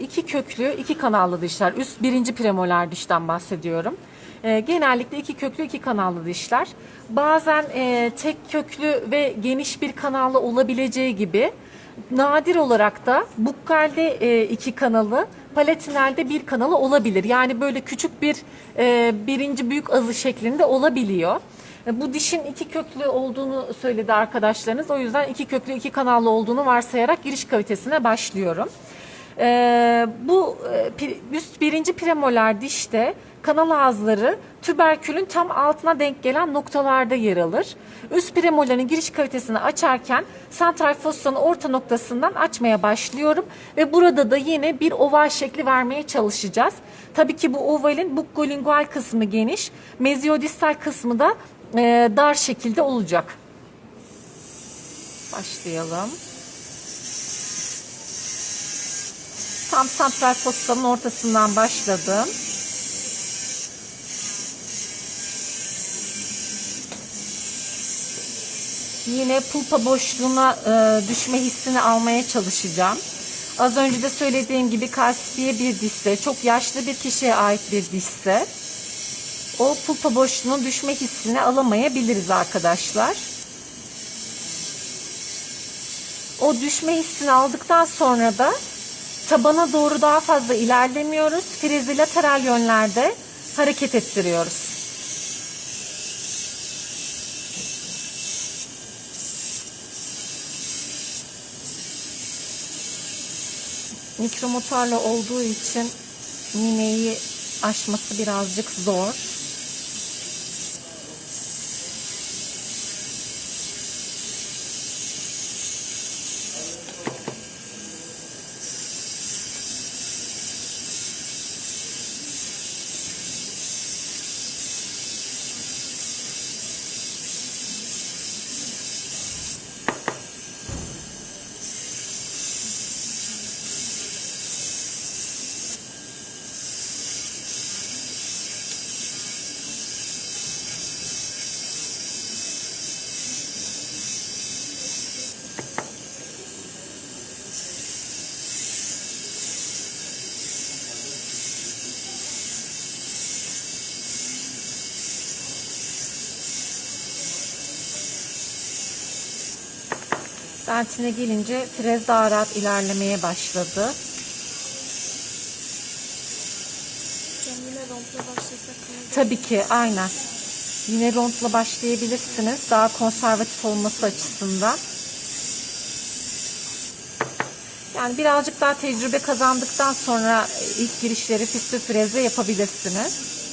iki köklü, iki kanallı dişler. Üst birinci premolar dişten bahsediyorum. E, genellikle iki köklü, iki kanallı dişler. Bazen e, tek köklü ve geniş bir kanallı olabileceği gibi nadir olarak da bukkalde e, iki kanalı, palatinelde bir kanalı olabilir. Yani böyle küçük bir birinci büyük azı şeklinde olabiliyor. Bu dişin iki köklü olduğunu söyledi arkadaşlarınız. O yüzden iki köklü iki kanallı olduğunu varsayarak giriş kavitesine başlıyorum. Ee, bu e, pi- üst birinci premolar dişte kanal ağızları tüberkülün tam altına denk gelen noktalarda yer alır. Üst premoların giriş kavitesini açarken santral fossanın orta noktasından açmaya başlıyorum ve burada da yine bir oval şekli vermeye çalışacağız. Tabii ki bu ovalin bukkolingual kısmı geniş, mezyodistal kısmı da e, dar şekilde olacak. Başlayalım. Tam santral fossanın ortasından başladım. Yine pulpa boşluğuna e, düşme hissini almaya çalışacağım. Az önce de söylediğim gibi kalsifiye bir dişse, çok yaşlı bir kişiye ait bir dişse o pulpa boşluğunun düşme hissini alamayabiliriz arkadaşlar. O düşme hissini aldıktan sonra da tabana doğru daha fazla ilerlemiyoruz. Frezi lateral yönlerde hareket ettiriyoruz. Mikromotorla olduğu için iğneyi aşması birazcık zor. Dentine gelince frez daha rahat ilerlemeye başladı. Tabii ki aynen. Yine rondla başlayabilirsiniz. Daha konservatif olması açısından. Yani birazcık daha tecrübe kazandıktan sonra ilk girişleri fistül freze yapabilirsiniz.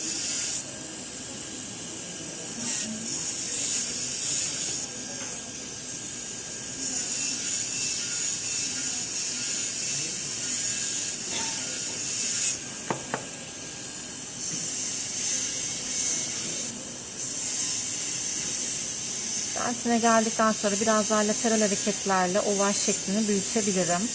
Dentine geldikten sonra biraz daha lateral hareketlerle oval şeklini büyütebilirim.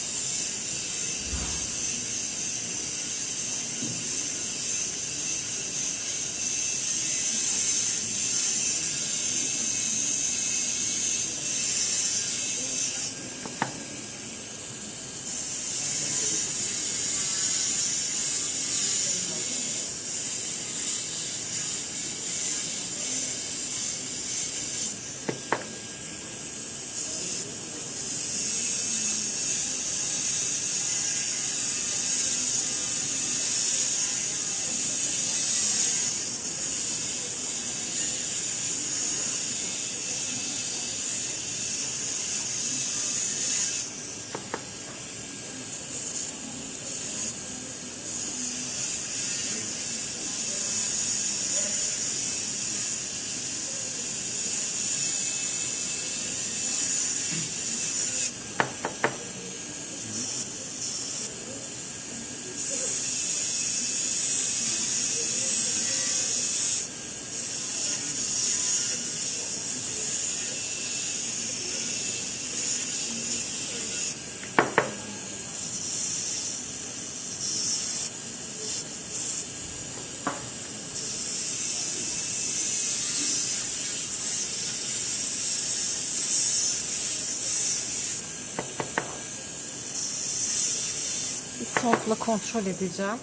Sontla kontrol edeceğim.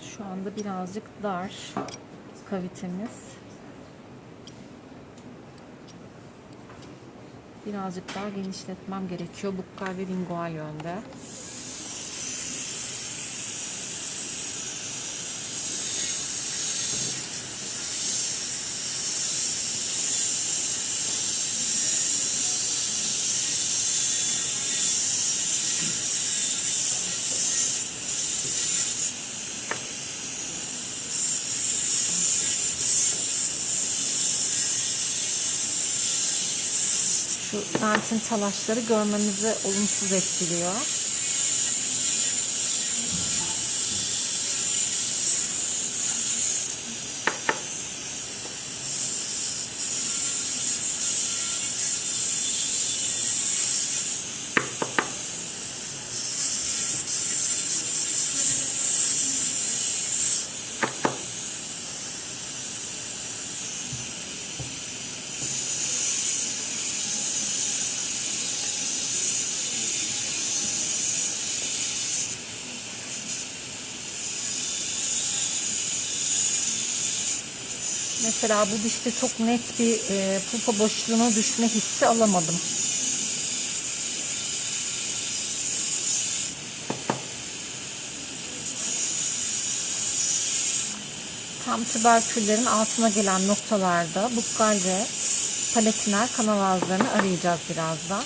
Şu anda birazcık dar kavitemiz. Birazcık daha genişletmem gerekiyor. Bukkal ve lingual yönde. Şu dentin talaşları görmemizi olumsuz etkiliyor. Mesela bu dişte çok net bir e, pulpa boşluğuna düşme hissi alamadım. Tam tüberküllerin altına gelen noktalarda bukkal ve paletiner kanal ağızlarını arayacağız birazdan.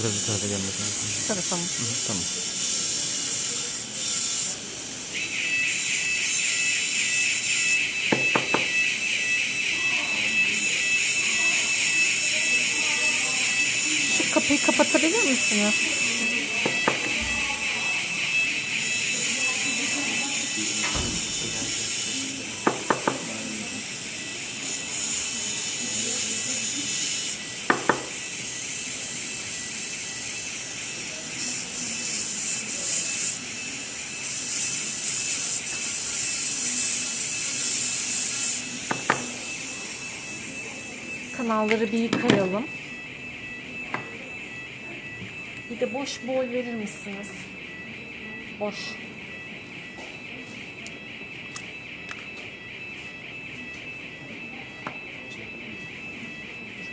Biraz bu tarafa gelmesi lazım. Tarafa mı? Hı, Tamam. Kapıyı kapatabilir misiniz? Kanalları bir yıkayalım. De boş bol verir misiniz? Boş.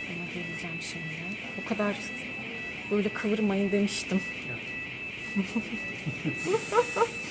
Buna geleceğim şimdi. O kadar böyle kıvırmayın demiştim.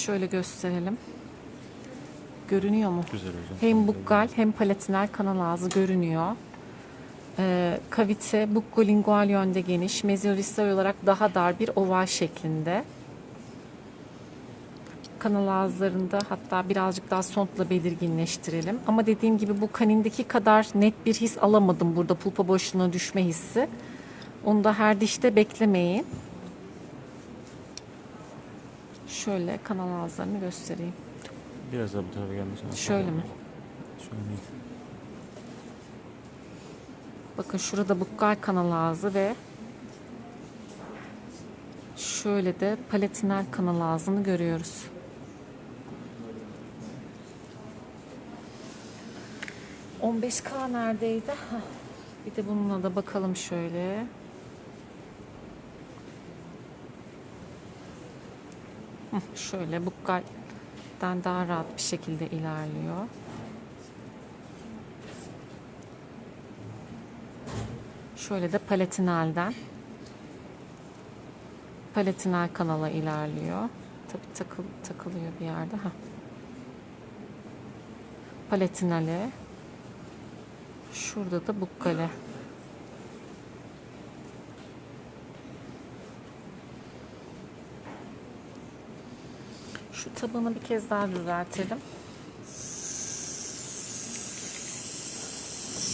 şöyle gösterelim. Görünüyor mu? Güzel hocam. Hem bukkal hem palatiner kanal ağzı görünüyor. Ee, kavite bukkolingual yönde geniş, meziolistal olarak daha dar bir oval şeklinde. Kanal ağızlarında hatta birazcık daha sontla belirginleştirelim. Ama dediğim gibi bu kanindeki kadar net bir his alamadım burada pulpa boşluğuna düşme hissi. Onu da her dişte beklemeyin. Şöyle kanal ağızlarını göstereyim. Biraz daha bu tarafa lazım. Şöyle mi? Şöyle değil. Bakın şurada bukkal kanal ağzı ve şöyle de palatiner kanal ağzını görüyoruz. ...15K neredeydi? Heh, Bir de bununla da bakalım şöyle. Şöyle bukkalden daha rahat bir şekilde ilerliyor. Şöyle de palatinalden palatinal kanala ilerliyor. Tabi takıl, takılıyor bir yerde. Ha. Palatinale. Şurada da bukkale. Şu tabanı bir kez daha düzeltelim.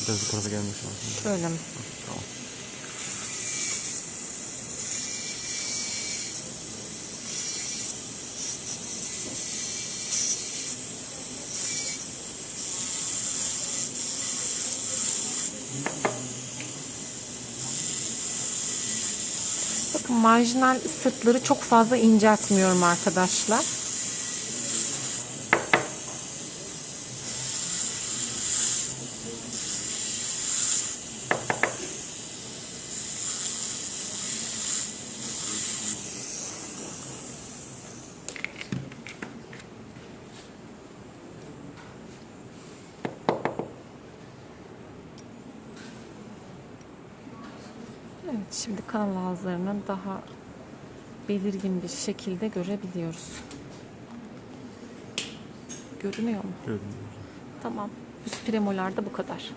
Biraz bu tarafa gelmiş lazım. Şöyle mi? Tamam. Bakın marjinal sırtları çok fazla inceltmiyorum arkadaşlar. Evet, şimdi kanal ağızlarını daha belirgin bir şekilde görebiliyoruz. Görünüyor mu? Gördüm. Tamam. Üst premolarda bu kadar.